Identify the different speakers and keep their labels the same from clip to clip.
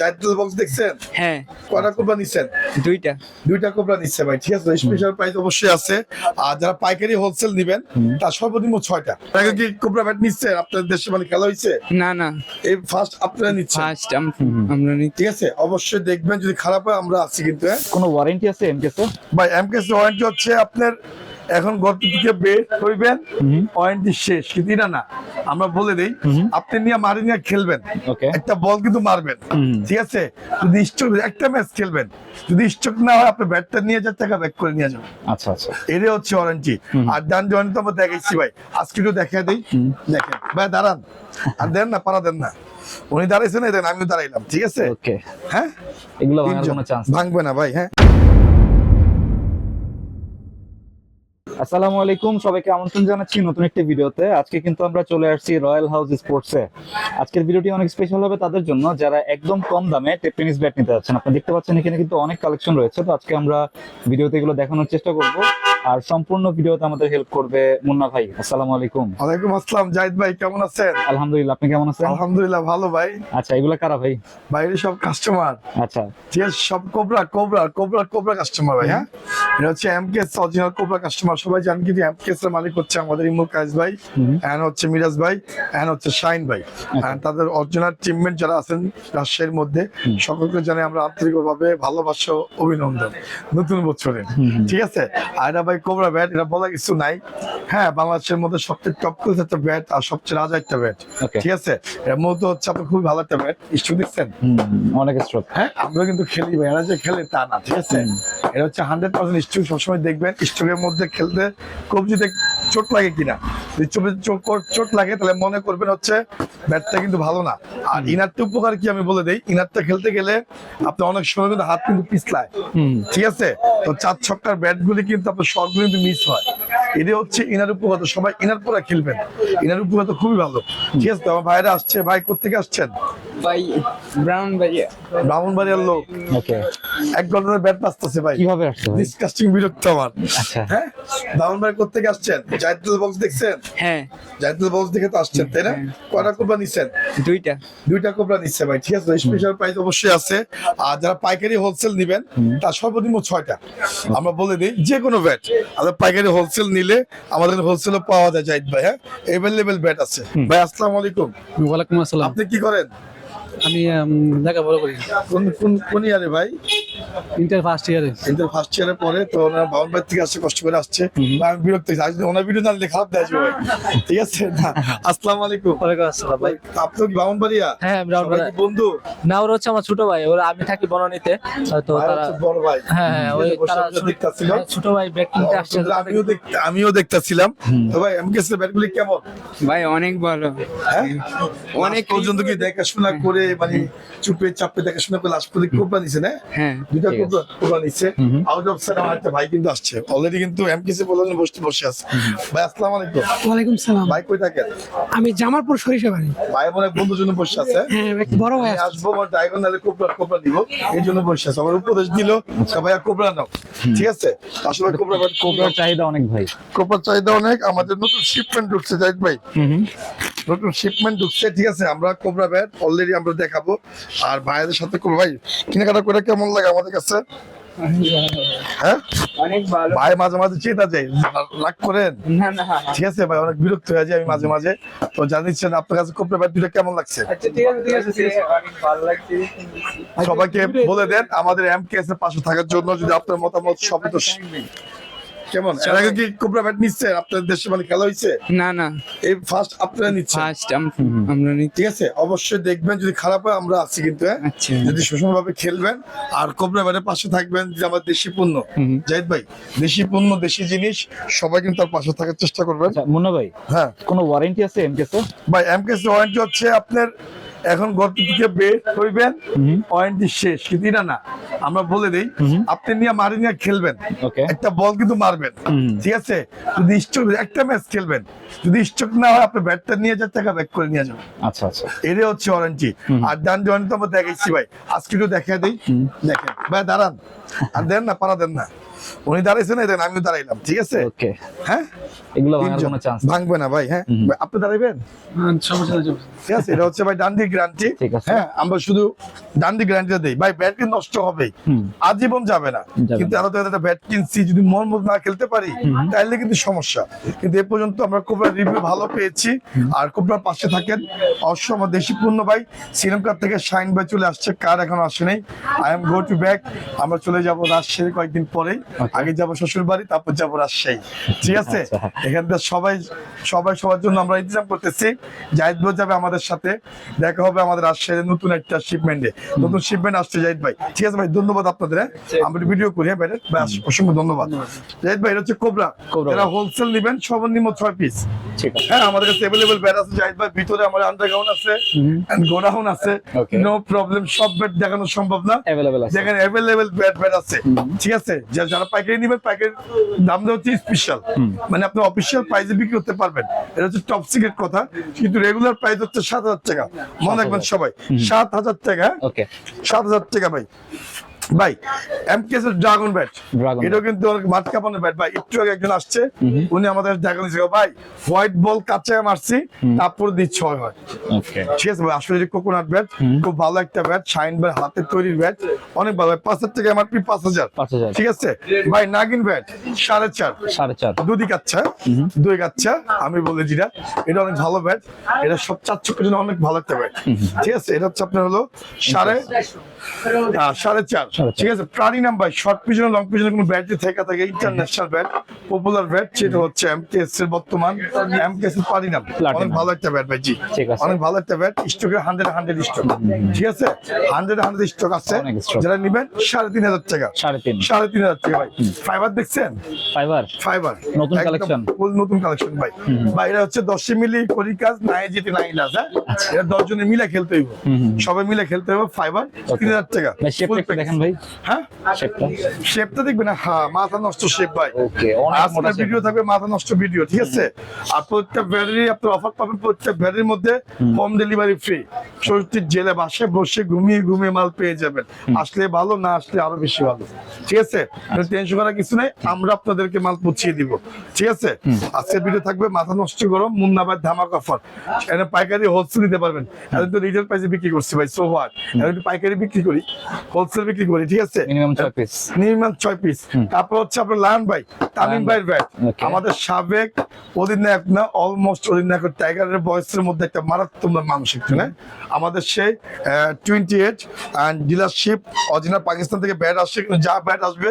Speaker 1: জায়তুল box দেখছেন?
Speaker 2: হ্যাঁ।
Speaker 1: কয়টা কোবরা নিচ্ছেন?
Speaker 2: দুইটা।
Speaker 1: দুইটা কোবরা নিচ্ছে ভাই ঠিক আছে? স্পেশাল প্রাইস অবশ্যই আছে। আর যারা পাইকারি হোলসেল নিবেন তার সর্বনিম্ন ছয়টা। আগে কি কোবরা ব্যাট নিচ্ছেন আপনার দেশে মানে খেলা হয়েছে?
Speaker 2: না না।
Speaker 1: এই ফার্স্ট আপনারা নিচ্ছেন।
Speaker 2: ফার্স্ট আমরা নিচ্ছি।
Speaker 1: ঠিক আছে? অবশ্যই দেখবেন যদি খারাপ হয় আমরা আছি কিন্তু হ্যাঁ?
Speaker 3: কোনো ওয়ারেন্টি আছে এমকেসে
Speaker 1: ভাই এমকেস ওয়ারেন্টি হচ্ছে আপনার এখন গত থেকে বের হইবেন ওয়ারেন্টি শেষ। কিন্তু এটা না? আমরা বলে দেই আপনি নিয়ে মারি নিয়ে খেলবেন। একটা বল কিন্তু মারবেন। ঠিক আছে? যদি স্ট্রোক একটা ম্যাচ খেলবেন। যদি স্ট্রোক না হয় আপনি ব্যাটটা নিয়ে যান টাকা ব্যাক করে নিয়ে যাবেন
Speaker 3: আচ্ছা আচ্ছা।
Speaker 1: এটাই হচ্ছে ওয়ারেন্টি আর ডান জয়েন্ট তো আমরা দেখাইছি ভাই। আজকে একটু দেখা দেই। দেখেন। ভাই দাঁড়ান। আর দেন না পারা দেন না। উনি দাঁড়াইছেন দেন আমিও দাঁড়াইলাম। ঠিক আছে?
Speaker 3: ওকে
Speaker 1: হ্যাঁ?
Speaker 3: এগুলো
Speaker 1: ভাঙবে না ভাই হ্যাঁ?
Speaker 3: আসসালামু আলাইকুম, সবাইকে আমন্ত্রণ জানাচ্ছি নতুন একটি ভিডিওতে। আজকে কিন্তু আমরা চলে আসছি রয়্যাল হাউস স্পোর্টসে আজকের ভিডিওটি অনেক স্পেশাল হবে তাদের জন্য। যারা একদম কম দামে টেনিস ব্যাট নিতে যাচ্ছেন আপনি দেখতে পাচ্ছেন এখানে কিন্তু অনেক কালেকশন রয়েছে। তো আজকে আমরা ভিডিওতে এগুলো দেখানোর চেষ্টা করব। আর সম্পূর্ণ ভিডিওতে আমাদের হেল্প করবে মুন্না ভাই। আসসালামু আলাইকুম।
Speaker 1: ওয়ালাইকুম আসসালাম জাহিদ ভাই কেমন আছেন?
Speaker 3: আলহামদুলিল্লাহ আপনি কেমন আছেন?
Speaker 1: আলহামদুলিল্লাহ ভালো ভাই।
Speaker 3: আচ্ছা এগুলো কারা ভাই?
Speaker 1: বাইরে সব কাস্টমার
Speaker 3: আচ্ছা।
Speaker 1: ঠিক আছে সব cobra cobra cobra cobra customer ভাই হ্যাঁ? এটা হচ্ছে এমকেএস অরিজিনাল কোবরা কাস্টমার সবাই জানেন কিন্তু এমকেএস এর মালিক হচ্ছে আমাদের ইমুল কাইস ভাই এন্ড হচ্ছে মিরাজ ভাই এন্ড হচ্ছে শাইন ভাই। and তাদের অরিজিনাল টিমমেট যারা আছেন রাজশাহীর মধ্যে সকলকে জানাই আমরা আন্তরিকভাবে ভালোবাসা অভিনন্দন। নতুন বছরে ঠিক আছে? এটা ভাই কোবরা ব্যাট এটা বলা কিছু নাই। হ্যাঁ বাংলাদেশের মধ্যে সবচেয়ে টপ কোচ একটা ব্যাট আর সবচেয়ে রাজা একটা ব্যাট ঠিক আছে? এর মধ্যে হচ্ছে আপনার খুবই ভালো একটা ব্যাট ইস্যু দিচ্ছেন
Speaker 3: অনেক স্ট্রোক
Speaker 1: হ্যাঁ আমরা কিন্তু খেলি ভাই এরা যে খেলে তা না ঠিক আছে? এটা হচ্ছে হান্ড্রেড পার্সেন্ট স্ট্রোক সবসময় দেখবেন স্ট্রোকের মধ্যে খেলতে কবজিতে চোট লাগে কিনা? যদি চোট লাগে তাহলে মনে করবেন হচ্ছে ব্যাটটা কিন্তু ভালো না। আর ইনারটা উপকার কি আমি বলে দিই? ইনারটা খেলতে গেলে আপনি অনেক সময় কিন্তু হাত কিন্তু পিছলায়।
Speaker 3: হুম।
Speaker 1: ঠিক আছে? তো চার ছক্কার ব্যাট গুলি কিন্তু আপনার শর্ট গুলি কিন্তু মিস হয়। এটা হচ্ছে ইনার উপকার। সবাই ইনার পরে খেলবেন। ইনার উপকার খুবই ভালো। ঠিক আছে? তো আমার ভাইরা আসছে। ভাই কোথেকে আসছেন?
Speaker 2: ভাই
Speaker 1: ব্রাহ্মণবাড়িয়ার লোক।
Speaker 3: ওকে
Speaker 1: এক ঘণ্টার ব্যাট ভাই।
Speaker 3: কীভাবে আসছে ভাই?
Speaker 1: ডিসকাস্টিং বিরক্ত আমার।
Speaker 3: আচ্ছা।
Speaker 1: হ্যাঁ? ব্রাহ্মণবাড়ি কোথেকে আসছেন? বক্স দেখছেন?
Speaker 2: হ্যাঁ।
Speaker 1: বক্স দেখে তো আসছেন তাই না? কয়টা কোবরা নিচ্ছেন
Speaker 2: দুইটা।
Speaker 1: দুইটা কোবরা নিচ্ছে ভাই ঠিক আছে? স্পেশাল প্রাইস অবশ্যই আছে। আর যারা পাইকারি হোলসেল নিবেন তার সর্বনিম্ন ছয়টা। আমরা বলে দিই যে কোনো ব্যাট। আমাদের পাইকারি হোলসেল নিলে আমাদের হোলসেলে পাওয়া যায় জাহিদ ভাই হ্যাঁ? এভেলেবেল ব্যাট আছে। ভাই আসসালামু আলাইকুম।
Speaker 4: ওয়ালাইকুম আসসালাম।
Speaker 1: আপনি কি করেন?
Speaker 4: আমি লেখাপড়া করি।
Speaker 1: কোন কোন কোন ইয়ারে ভাই?
Speaker 4: ইন্টার ফার্স্ট ইয়ারে
Speaker 1: ইন্টার ফার্স্ট ইয়ারে পরে তো ওনার বাউন বাড়ি থেকে আসছে কষ্ট করে আসছে। আমি বিরক্ত হয়েছি। আজ ওনার ভিডিও জানলে খারাপ দেয় ভাই। ঠিক আছে না। আসসালামু আলাইকুম।
Speaker 4: ওয়ালাইকুম আসসালাম ভাই।
Speaker 1: আপনি কি বাউন বাড়িয়া
Speaker 4: হ্যাঁ আমি
Speaker 1: সবাই কি বন্ধু?
Speaker 4: না ওরা হচ্ছে আমার ছোট ভাই। ওরা আমি থাকি বনানীতে। তো তারা
Speaker 1: বড় ভাই।
Speaker 4: হ্যাঁ হ্যাঁ ওই তারা
Speaker 1: দেখতাছিল।
Speaker 4: হ্যাঁ, ছোট ভাই ব্যাগ কিনতে আসছে।
Speaker 1: আমিও দেখ আমিও দেখতাছিলাম। তো ভাই এমকেএস এর ব্যাটগুলি কেমন?
Speaker 2: ভাই অনেক ভালো।
Speaker 1: হ্যাঁ?
Speaker 2: অনেক
Speaker 1: অনেক পর্যন্ত কি দেখাশোনা করে মানে চুপে চাপে দেখাশোনা করে লাস্ট পর্যন্ত কোপা নিছে না?
Speaker 2: হ্যাঁ
Speaker 1: দুইটা কোপা কোপা নিচ্ছে আউট অফ সাইড আমার একটা ভাই কিন্তু আসছে। অলরেডি কিন্তু এমকেএস এ বলে বসে বসে আছে। ভাই আসসালামু আলাইকুম।
Speaker 5: ওয়ালাইকুম সালাম।
Speaker 1: ভাই কই থাকেন?
Speaker 5: আমি জামালপুর সরিষা বাড়ি
Speaker 1: ভাই মনে বন্ধুর জন্য বসে আছে।
Speaker 5: হ্যাঁ বড় ভাই আছে।
Speaker 1: আসব আমার ডায়াগোনালে কোবরা কোবরা দিব এই জন্য বসে আছে। আমার উপদেশ দিল ভাইয়া কোবরা নাও। ঠিক আছে? আসলে কোবরা বাট কোবরা
Speaker 3: কোবরার চাহিদা অনেক ভাই।
Speaker 1: কোবরা চাহিদা অনেক। আমাদের নতুন শিপমেন্ট ঢুকছে জাহিদ ভাই। নতুন শিপমেন্ট ঢুকছে ঠিক আছে? আমরা কোবরা ব্যাট অলরেডি আমরা দেখাবো। আর ভাইদের সাথে কোবরা ভাই কেনাকাটা করে কেমন লাগে আমাদের কাছে? হ্যাঁ? ভাই মাঝে মাঝে চেতা যায় রাগ করেন?
Speaker 2: না না
Speaker 1: ঠিক আছে ভাই অনেক বিরক্ত হয়ে যায় আমি মাঝে মাঝে। তো জানিচ্ছেন আপনার কাছে কোবরা দুটো কেমন লাগছে?
Speaker 2: আচ্ছা লাগছে।
Speaker 1: সবাইকে বলে দেন আমাদের এমকেএস এর পাশে থাকার জন্য যদি আপনার মতামত সবই তো কেমন? এর আগে কি কোবরা ব্যাট নিচ্ছেন আপনার দেশে মানে খেলা হয়েছে
Speaker 2: না না।
Speaker 1: এই ফার্স্ট আপনারা নিচ্ছেন?
Speaker 2: ফার্স্ট আমরা নিচ্ছি।
Speaker 1: ঠিক আছে? অবশ্যই দেখবেন যদি খারাপ হয় আমরা আছি কিন্তু হ্যাঁ?
Speaker 2: আচ্ছা।
Speaker 1: যদি সুষম ভাবে খেলবেন আর কোবরা ব্যাটের পাশে থাকবেন যে আমার দেশি পণ্য।
Speaker 2: হুম।
Speaker 1: জাহিদ ভাই দেশি পণ্য দেশি জিনিস সবাই কিন্তু তার পাশে থাকার চেষ্টা করবেন।
Speaker 3: আচ্ছা মুন্না ভাই
Speaker 1: হ্যাঁ।
Speaker 3: কোনো ওয়ারেন্টি আছে এমকেসে
Speaker 1: ভাই এমকেএস ওয়ারেন্টি হচ্ছে আপনার এখন গর্ত থেকে বের হইবেন। ওয়ারেন্টি শেষ কিন্তু এটা না? আমরা বলে দিই আপনি নিয়ে মারি নিয়ে খেলবেন। একটা বল কিন্তু মারবেন। ঠিক আছে? যদি স্ট্রোক একটা ম্যাচ খেলবেন। যদি স্ট্রোক না হয় আপনি ব্যাটটা নিয়ে যান টাকা ব্যাক করে নিয়ে যাবেন
Speaker 3: আচ্ছা আচ্ছা।
Speaker 1: এটাই হচ্ছে ওয়ারেন্টি। আর ডান জয়েন্ট তো আমরা দেখাইছি ভাই। আজকে একটু দেখা দিই। দেখেন। ভাই দাঁড়ান। আর দেন না পারা দেন না। উনি দাঁড়াইছেন দেখেন আমিও দাঁড়াইলাম ঠিক আছে?
Speaker 3: ওকে।
Speaker 1: হ্যাঁ?
Speaker 3: এগুলো ভাঙার কোনো চান্স
Speaker 1: ভাঙবে না ভাই হ্যাঁ? আপনি দাঁড়াইবেন? ঠিক আছে এটা হচ্ছে ভাই ডান্ডি গ্যারান্টি
Speaker 3: ঠিক আছে।
Speaker 1: হ্যাঁ আমরা শুধু ডান্ডি গ্যারান্টিটা দেই। ভাই ব্যাট কিন্তু নষ্ট
Speaker 3: হুম।
Speaker 1: আজীবন যাবে না। কিন্তু এত একটা ব্যাট কিনছি যদি মন মতো না খেলতে পারি তাহলে কিন্তু সমস্যা। কিন্তু এ পর্যন্ত আমরা কোবরা রিভিউ ভালো পেয়েছি। আর কোবরার পাশে থাকেন অবশ্য আমার দেশি পূর্ণ ভাই শ্রীলঙ্কার থেকে শাইন ভাই চলে আসছে কার এখন আসে নাই? I am go to back আমরা চলে যাব রাজশাহী কয়েকদিন পরেই। আগে যাব শ্বশুর বাড়ি তারপর যাব রাজশাহী। ঠিক আছে?
Speaker 3: আচ্ছা।
Speaker 1: এখান থেকে সবাই সবাই সবার জন্য আমরা ইন্তজাম করতেছি। জাহিদ ভাই যাবে আমাদের সাথে। দেখা হবে আমাদের রাজশাহীর নতুন একটা শিপমেন্টে নতুন শিপমেন্ট আসছে জাহিদ ভাই। ঠিক আছে ভাই ধন্যবাদ আপনাদের হ্যাঁ? আমরা ভিডিও করি হ্যাঁ ভাই? অসংখ্য ধন্যবাদ। জাহিদ ভাই এটা হচ্ছে কোবরা। এরা হোলসেল নিবেন সর্বনিম্ন ছয় পিস
Speaker 3: ঠিক আছে।
Speaker 1: হ্যাঁ আমাদের কাছে অ্যাভেলেবল ব্যাট আছে জাহিদ ভাই। ভিতরে আমাদের আন্ডারগ্রাউন্ড আছে এন্ড গোডাউন আছে। নো প্রবলেম সব ব্যাট দেখানো সম্ভব না।
Speaker 3: অ্যাভেলেবেল আছে।
Speaker 1: যেখানে অ্যাভেলেবেল ব্যাট ব্যাট আছে। ঠিক আছে? যা- যারা পাইকারি নেবেন পাইকারি দাম দেওয়া হচ্ছে স্পেশাল মানে আপনি অফিসিয়াল প্রাইসে বিক্রি করতে পারবেন। এটা হচ্ছে টপ সিক্রেট কথা কিন্তু রেগুলার প্রাইস হচ্ছে সাত হাজার টাকা। মনে রাখবেন সবাই সাত হাজার টাকা। সাত হাজার টাকা ভাই। ভাই এমকেএস এর ড্রাগন ব্যাট এটাও কিন্তু অনেক মাঠ কাঁপানো ব্যাট ভাই একটু আগে একজন আসছে উনি আমাদের ড্রাগন ভাই হোয়াইট বল কাছে মারছি তারপর দিয়ে ছয় হয়। ঠিক আছে ভাই আসলে কোকোনাট ব্যাট খুব ভালো একটা ব্যাট শাইন ভাই হাতের তৈরির ব্যাট অনেক ভালো। পাঁচ হাজার টাকা এমআরপি পাঁচ হাজার। ঠিক আছে? ভাই নাগিন ব্যাট সাড়ে চার।
Speaker 3: সাড়ে চার।
Speaker 1: দুদি কাচ্ছা দুই কাচ্ছা আমি বলে যেটা এটা অনেক ভালো ব্যাট এটা সব চার চোখের জন্য অনেক ভালো একটা ব্যাট ঠিক আছে? এটা হচ্ছে আপনার হলো সাড়ে সাড়ে চার। ঠিক আছে প্রাণী নাম ভাই শর্ট পিছনে লং পিছনে কোনো ব্যাট যদি থেকে থাকে ইন্টারন্যাশনাল ব্যাট পপুলার ব্যাট সেটা হচ্ছে এমকেএস এর বর্তমান এমকেএস এর অনেক ভালো একটা ব্যাট ভাই জি অনেক ভালো একটা ব্যাট স্টকে হান্ড্রেড হান্ড্রেড স্টক ঠিক আছে? হান্ড্রেড হান্ড্রেড স্টক আছে। যারা নিবেন সাড়ে তিন হাজার টাকা।
Speaker 3: সাড়ে তিন।
Speaker 1: সাড়ে তিন হাজার টাকা ভাই। ফাইবার দেখছেন?
Speaker 3: ফাইবার
Speaker 1: ফাইবার
Speaker 3: নতুন collection।
Speaker 1: নতুন কালেকশন ভাই। ভাই এটা হচ্ছে দশে মিলি করি কাজ নাই যেতে নাই লাজ হ্যাঁ?
Speaker 3: আচ্ছা।
Speaker 1: এটা দশ জনে মিলে খেলতে হইব। সবাই মিলে খেলতে হবে ফাইবার তিন হাজার টাকা।
Speaker 3: দেখেন ভাই?
Speaker 1: হ্যাঁ?
Speaker 3: শেপটা
Speaker 1: শেপটা দেখবেন হ্যাঁ মাথা নষ্ট শেপ ভাই।
Speaker 3: ওকে অনেক
Speaker 1: আপনার ভিডিও থাকবে মাথা নষ্ট ভিডিও ঠিক আছে? আর প্রত্যেক ব্যাটারি আপনার অফার পাবেন প্রত্যেক ব্যাটারির মধ্যে হোম। ডেলিভারি ফ্রি ষষ্ঠীর জেলে বাসে বসে ঘুমিয়ে ঘুমিয়ে মাল পেয়ে যাবেন। আসলে ভালো না আসলে আরও বেশি ভালো। ঠিক আছে? টেনশন করার কিছু নেই আমরা আপনাদেরকে মাল পৌঁছিয়ে দিব। ঠিক আছে? আজকের ভিডিও থাকবে মাথা নষ্ট গরম মুন্নাবাদ ধামাক অফার এখানে পাইকারি হোলসেল দিতে পারবেন। এখন তো রিটেল প্রাইসে বিক্রি করছি ভাই সো হোয়াট এখন পাইকারি বিক্রি করি হোলসেল বিক্রি করি ঠিক আছে?
Speaker 3: মিনিমাম ছয় পিস
Speaker 1: মিনিমাম ছয় পিস তারপর হচ্ছে আপনার লায়ন ভাই তামিম ভাইয়ের ব্যাট আমাদের সাবেক অধিনায়ক না অলমোস্ট অধিনায়ক টাইগারের বয়সের মধ্যে একটা মারাত্মক মানুষ একটু না আমাদের সেই twenty eight and dealership original Pakistan থেকে ব্যাট আসছে যা ব্যাট আসবে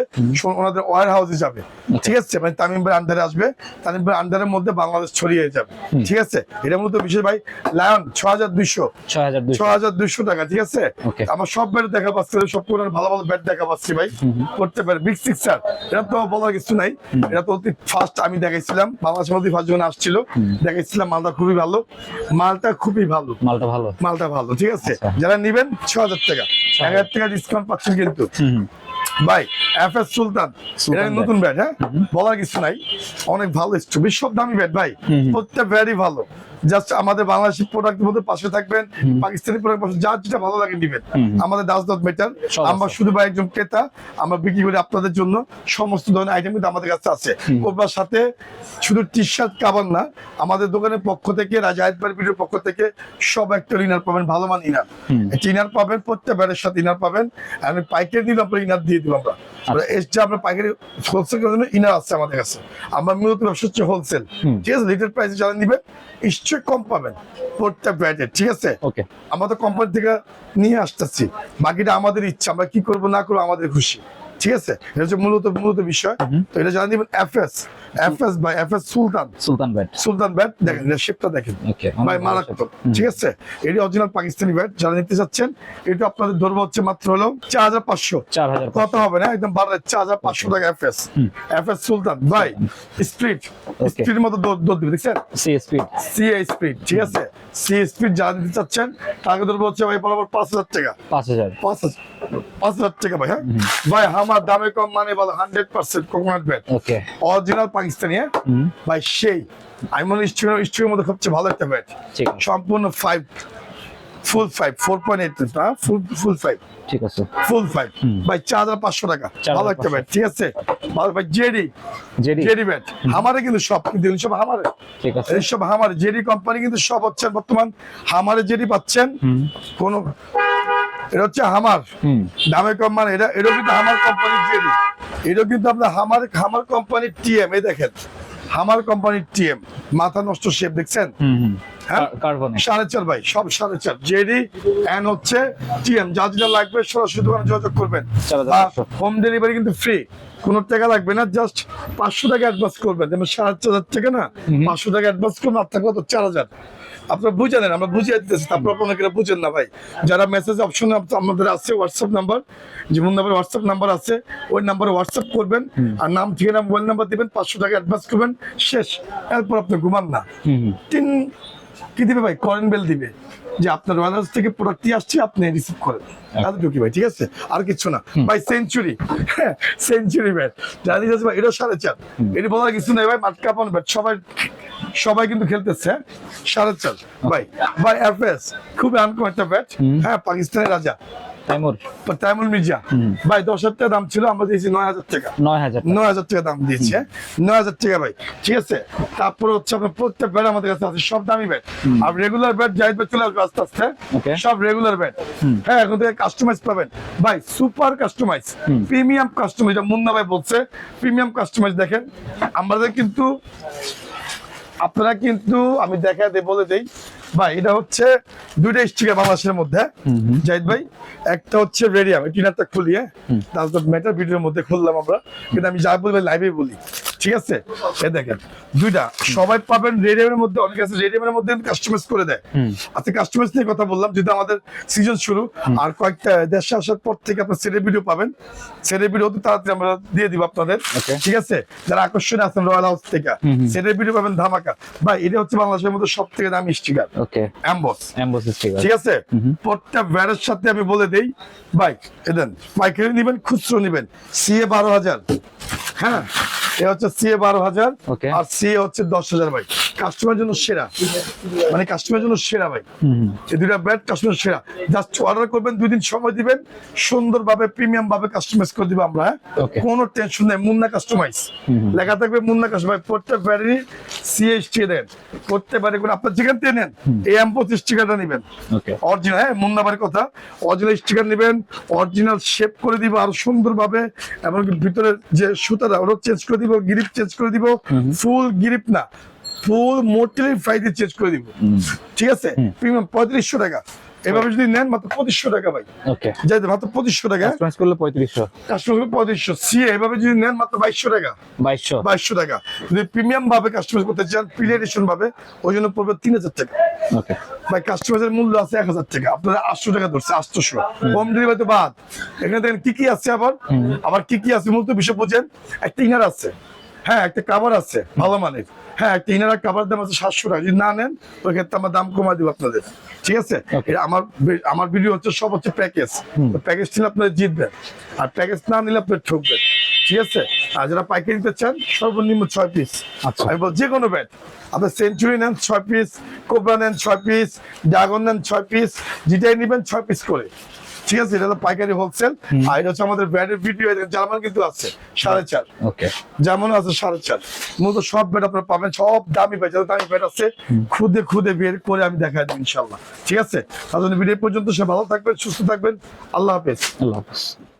Speaker 1: ওনাদের ওয়ার হাউসে যাবে ঠিক আছে? মানে তামিম ভাই আন্ডারে আসবে। তামিম ভাই আন্ডারের মধ্যে বাংলাদেশ ছড়িয়ে যাবে। ঠিক আছে? এটা মূলত বিশেষ ভাই লায়ন ছ হাজার দুইশো। ছ হাজার দুইশো। টাকা ঠিক আছে? আমার সব ব্যাট দেখা পাচ্ছি সব ভালো ব্যাট দেখা পাচ্ছি ভাই। করতে পারে। বিগ সিক্সার এটা তো বলার কিছু নাই। এটা তো অতি ফার্স্ট আমি দেখাইছিলাম। বাংলাদেশের মধ্যে ফার্স্ট যখন আসছিল দেখাইছিলাম মালটা খুবই ভালো। মালটা খুবই ভালো।
Speaker 3: মালটা ভালো।
Speaker 1: মালটা ভালো ঠিক আছে?
Speaker 3: আচ্ছা।
Speaker 1: যারা নিবেন ছ হাজার টাকা। এক হাজার টাকা ডিসকাউন্ট পাচ্ছেন কিন্তু। ভাই এফ এস সুলতান। এটা নতুন ব্যাট হ্যাঁ? বলার কিছু নাই। অনেক ভালো স্টুবি সব দামি ব্যাট ভাই। প্রত্যেক ব্যাটই ভালো। জাস্ট আমাদের বাংলাদেশি প্রোডাক্টের মধ্যে পাশে থাকবেন পাকিস্তানি প্রোডাক্ট পাশে যার যেটা ভালো লাগে নিবেন। আমাদের ডাজ নট বেটার
Speaker 3: সব
Speaker 1: আমরা শুধু ভাই একজন ক্রেতা আমরা বিক্রি করি আপনাদের জন্য সমস্ত ধরনের আইটেম কিন্তু আমাদের কাছে আছে। কোবরার সাথে শুধু টি শার্ট কাবার না আমাদের দোকানের পক্ষ থেকে রাজা আয়তবার ভিডিওর পক্ষ থেকে সব একটা ইনার পাবেন ভালো মান ইনার ইনার পাবেন প্রত্যেক ব্যাটের সাথে ইনার পাবেন। আমি পাইকারি নিলে আপনার ইনার দিয়ে দিব আমরা। আমরা এসছে আমরা পাইকারি হোলসেল করার জন্য ইনার আছে আমাদের কাছে। আমরা মূলত ব্যবসা হচ্ছে হোলসেল ঠিক আছে লিটার প্রাইসে যারা নিবে নিশ্চয়ই কম পাবেন প্রত্যেক ব্যাটের ঠিক আছে?
Speaker 3: ওকে
Speaker 1: আমাদের কোম্পানি থেকে নিয়ে আসতেছি। বাকিটা আমাদের ইচ্ছা আমরা কি করব না করব আমাদের খুশি। ঠিক আছে? এটা হচ্ছে মূলত মূলত বিষয়। তো এটা জানা দিবেন F S F S by F S Sultan.
Speaker 3: Sultan bat.
Speaker 1: Sultan bat দেখেন এটা শেপটা দেখেন।
Speaker 3: ওকে
Speaker 1: ভাই মারাত্মক ঠিক আছে? এটি অরিজিনাল পাকিস্তানি ব্যাট যারা নিতে চাচ্ছেন এটা আপনাদের ধরবো হচ্ছে মাত্র হলো চার হাজার পাঁচশো। কত হবে না? একদম বারো চার হাজার পাঁচশো টাকা F S F S Sultan ভাই স্পিড. স্পিড মতো দৌড় দৌড় দিবে দেখছেন?
Speaker 3: সি স্পিড
Speaker 1: সি স্পিড ঠিক আছে? সি স্পিড যারা নিতে চাচ্ছেন তাকে ধরবো হচ্ছে ভাই বরাবর পাঁচ হাজার টাকা।
Speaker 3: পাঁচ হাজার।
Speaker 1: পাঁচ হাজার। পাঁচ হাজার টাকা ভাই হ্যাঁ? ভাই আমার দামে কম মানে বলো hundred percent coconut bat
Speaker 3: okay
Speaker 1: original Pakistani হ্যাঁ? ভাই সেই। আমি মনে হয় স্ট্রিকের মধ্যে সবচেয়ে ভালো একটা ব্যাট সম্পূর্ণ five full five four point eight full full five
Speaker 3: ঠিক আছে।
Speaker 1: ফুল ফাইভ
Speaker 3: হুম।
Speaker 1: ভাই চার হাজার পাঁচশো টাকা। ভালো একটা ব্যাট ঠিক আছে? ভালো ভাই জেডি।
Speaker 3: জেডি।
Speaker 1: জেডি ব্যাট আমারে কিন্তু সব কিন্তু সব আমারে
Speaker 3: ঠিক আছে।
Speaker 1: এই সব হামার। জেডি কোম্পানি কিন্তু সব হচ্ছে বর্তমান হামারে জেডি পাচ্ছেন। কোন এটা হচ্ছে হামার।
Speaker 3: হুম।
Speaker 1: দামে কম মানে এটা কিন্তু হামার কোম্পানির কিন্তু আপনার হামার হামার কোম্পানির টিএম এই দেখেন। হামার কোম্পানির টিএম মাথা নষ্ট শেপ দেখছেন? হ্যাঁ? সাড়ে চার ভাই সব সাড়ে চার। জেডি এন হচ্ছে টিএম যা যেটা লাগবে সরাসরি দোকানে যোগাযোগ করবেন। হোম ডেলিভারি কিন্তু ফ্রি কোনো টাকা লাগবে না জাস্ট পাঁচশো টাকা অ্যাডভান্স করবেন। যেমন সাড়ে চার হাজার থেকে না পাঁচশো টাকা অ্যাডভান্স করবেন আপনার কত চার হাজার। আপনারা বুঝে নেন আমরা বুঝিয়ে দিতেছি তারপর আপনারা বুঝেন না ভাই। যারা মেসেজ অপশনে আমাদের আছে হোয়াটসঅ্যাপ নাম্বার যেমন নাম্বার হোয়াটসঅ্যাপ নাম্বার আছে ওই নাম্বারে হোয়াটসঅ্যাপ করবেন আর নাম ঠিকানা মোবাইল নাম্বার দিবেন পাঁচশো টাকা অ্যাডভান্স করবেন শেষ। এরপর আপনি ঘুমান না। তিন কি দিবে ভাই? করেন বেল দিবে। যে আপনার রয়্যাল হাউস থেকে প্রোডাক্টটি আসছে আপনি রিসিভ করেন। এতটুকু ভাই? ঠিক আছে? আর কিছু না। ভাই সেঞ্চুরি সেঞ্চুরি ব্যাট জানি যাচ্ছে ভাই এটা সাড়ে চার। এটা বলার কিছু নেই ভাই মাঠ কাপানো ব্যাট সবাই সবাই কিন্তু খেলতেছে? সাড়ে চার ভাই ভাই এফএস খুবই আনকম একটা ব্যাট হ্যাঁ পাকিস্তানের রাজা।
Speaker 3: তাইমুর
Speaker 1: মির্জা। ভাই দশ হাজার টাকা দাম ছিল আমরা দিয়েছি নয় হাজার টাকা।
Speaker 3: নয় হাজার
Speaker 1: নয় হাজার টাকা দাম দিয়েছে। নয় হাজার টাকা ভাই ঠিক আছে? তারপরে হচ্ছে আপনার প্রত্যেক ব্যাট আমাদের কাছে আছে সব দামি ব্যাট আর রেগুলার ব্যাট ব্যাট চলে আসবে আস্তে আস্তে সব রেগুলার ব্যাট হ্যাঁ এখন থেকে কাস্টমাইজ পাবেন। ভাই super customise premium customise Munna ভাই বলছে প্রিমিয়াম কাস্টমাইজ দেখেন। আমাদের কিন্তু আপনারা কিন্তু আমি দেখা দেব বলে দেই। ভাই এটা হচ্ছে দুইটা স্টিকার বাংলাদেশের মধ্যে। জাহিদ ভাই একটা হচ্ছে রেডিয়াম টিনারটা খুলি
Speaker 3: হুম।
Speaker 1: তাহলে মেটার ভিডিওর মধ্যে খুললাম আমরা। কিন্তু আমি যা বলব লাইভে বলি ঠিক আছে? এ দেখেন দুইটা সবাই পাবেন রেডিয়ামের মধ্যে অনেক আছে রেডিয়ামের মধ্যে কাস্টমাইজ করে দেয়। আজকে কাস্টমাইজ নিয়ে কথা বললাম যদি আমাদের সিজন শুরু আর কয়েকটা দেশে আসার পর থেকে আপনার সেটের ভিডিও পাবেন। সেটের ভিডিও অতি তাড়াতাড়ি আমরা দিয়ে দিব আপনাদের ঠিক আছে? যারা আকর্ষণে আছেন রয়্যাল হাউস থেকে
Speaker 3: হুম।
Speaker 1: ভিডিও পাবেন ধামাকা। ভাই এটা হচ্ছে বাংলাদেশের মধ্যে সব থেকে দামি স্টিকার
Speaker 3: ওকে।
Speaker 1: অ্যাম্বস
Speaker 3: এমবসিস ঠিক আছে
Speaker 1: ঠিক আছে?
Speaker 3: হুম হুম।
Speaker 1: সাথে আমি বলে দেই। ভাই এদেন পাইকারি নিবেন খুচরো নেবেন। সিএ বারো হাজার। হ্যাঁ এ হচ্ছে সিএ বারো হাজার. আর সিএ হচ্ছে দশ হাজার ভাই। কাস্টমার জন্য সেরা। মানে কাস্টমার জন্য সেরা ভাই। এই দুইটা ব্যাট কাস্টমার সেরা। জাস্ট অর্ডার করবেন দুই দিন সময় দিবেন সুন্দরভাবে প্রিমিয়াম ভাবে কাস্টমাইজ করে দিব আমরা হ্যাঁ? কোনো টেনশন নেই মুন্না কাস্টমাইজ। লেখা থাকবে মুন্না কাস্টমাইজ প্রত্যেক ব্যাটারি সিএসটি দেন। প্রত্যেক ব্যাটারি করে আপনার যেখান থেকে নেন এই এম পঁচিশ টিকাটা নেবেন। অরিজিনাল হ্যাঁ মুন্নাবার কথা। অরিজিনাল স্টিকার নেবেন অরিজিনাল শেপ করে দিব আরও সুন্দরভাবে এমনকি ভিতরে যে সুতাটা ওটা চেঞ্জ করে দিব গ্রিপ চেঞ্জ করে দিব। ফুল গিরিপ না। ফুল মোটিলি ফ্রাই দিয়ে চেঞ্জ করে দিব। ঠিক আছে? প্রিমিয়াম পঁয়ত্রিশশো টাকা। এভাবে যদি নেন মাত্র পঁচিশশো টাকা ভাই। যাই মাত্র পঁচিশশো টাকা।
Speaker 3: কাস্টমাইজ করলে পঁয়ত্রিশশো।
Speaker 1: কাস্টমার পঁয়ত্রিশশো। সিএ এভাবে যদি নেন মাত্র বাইশশো টাকা।
Speaker 3: বাইশশো।
Speaker 1: বাইশশো টাকা। যদি প্রিমিয়াম ভাবে কাস্টমাইজ করতে চান ভাবে ওই জন্য পড়বে তিন হাজার টাকা।
Speaker 3: ওকে।
Speaker 1: ভাই কাস্টমাইজের মূল্য আছে এক হাজার টাকা। আপনারা আটশো টাকা ধরছে আটশোশো। হোম। ডেলিভারি তো বাদ। এখানে দেখেন কি কি আছে আবার? আবার কি কি আছে মূলত বিষয় বুঝেন? একটা ইনার আছে। হ্যাঁ একটা কাভার আছে ভালো মানের। হ্যাঁ একটা ইনার কাভার দাম আছে সাতশো টাকা। যদি না নেন ওই ক্ষেত্রে আমার দাম কমাই দিব আপনাদের। ঠিক আছে? আমার আমার ভিডিও হচ্ছে সব হচ্ছে প্যাকেজ প্যাকেজ নিলে আপনারা জিতবেন। আর প্যাকেজ না নিলে আপনারা ঠকবেন। ঠিক আছে? আর যারা পাইকারি নিতে চান সর্বনিম্ন ছয় পিস
Speaker 3: আচ্ছা।
Speaker 1: আমি বল যে কোনো ব্যাট আপনার সেঞ্চুরি নেন ছয় পিস কোবরা নেন ছয় পিস ড্রাগন নেন ছয় পিস যেটাই নেবেন ছয় পিস করে। ঠিক আছে এটা হলো পাইকারি হোলসেল আর এটা হচ্ছে আমাদের ব্যাটের ভিডিও জার্মান কিন্তু আছে সাড়ে চার।
Speaker 3: ওকে।
Speaker 1: যেমন আছে সাড়ে চার। মূলত সব ব্যাট আপনারা পাবেন সব দামি ব্যাট যত দামি ব্যাট আছে খুদে খুদে বের করে আমি দেখা দেবো ইনশাল্লাহ ঠিক আছে? ভিডিও পর্যন্ত সে ভালো থাকবেন সুস্থ থাকবেন। আল্লাহ হাফেজ।
Speaker 3: আল্লাহ হাফিজ।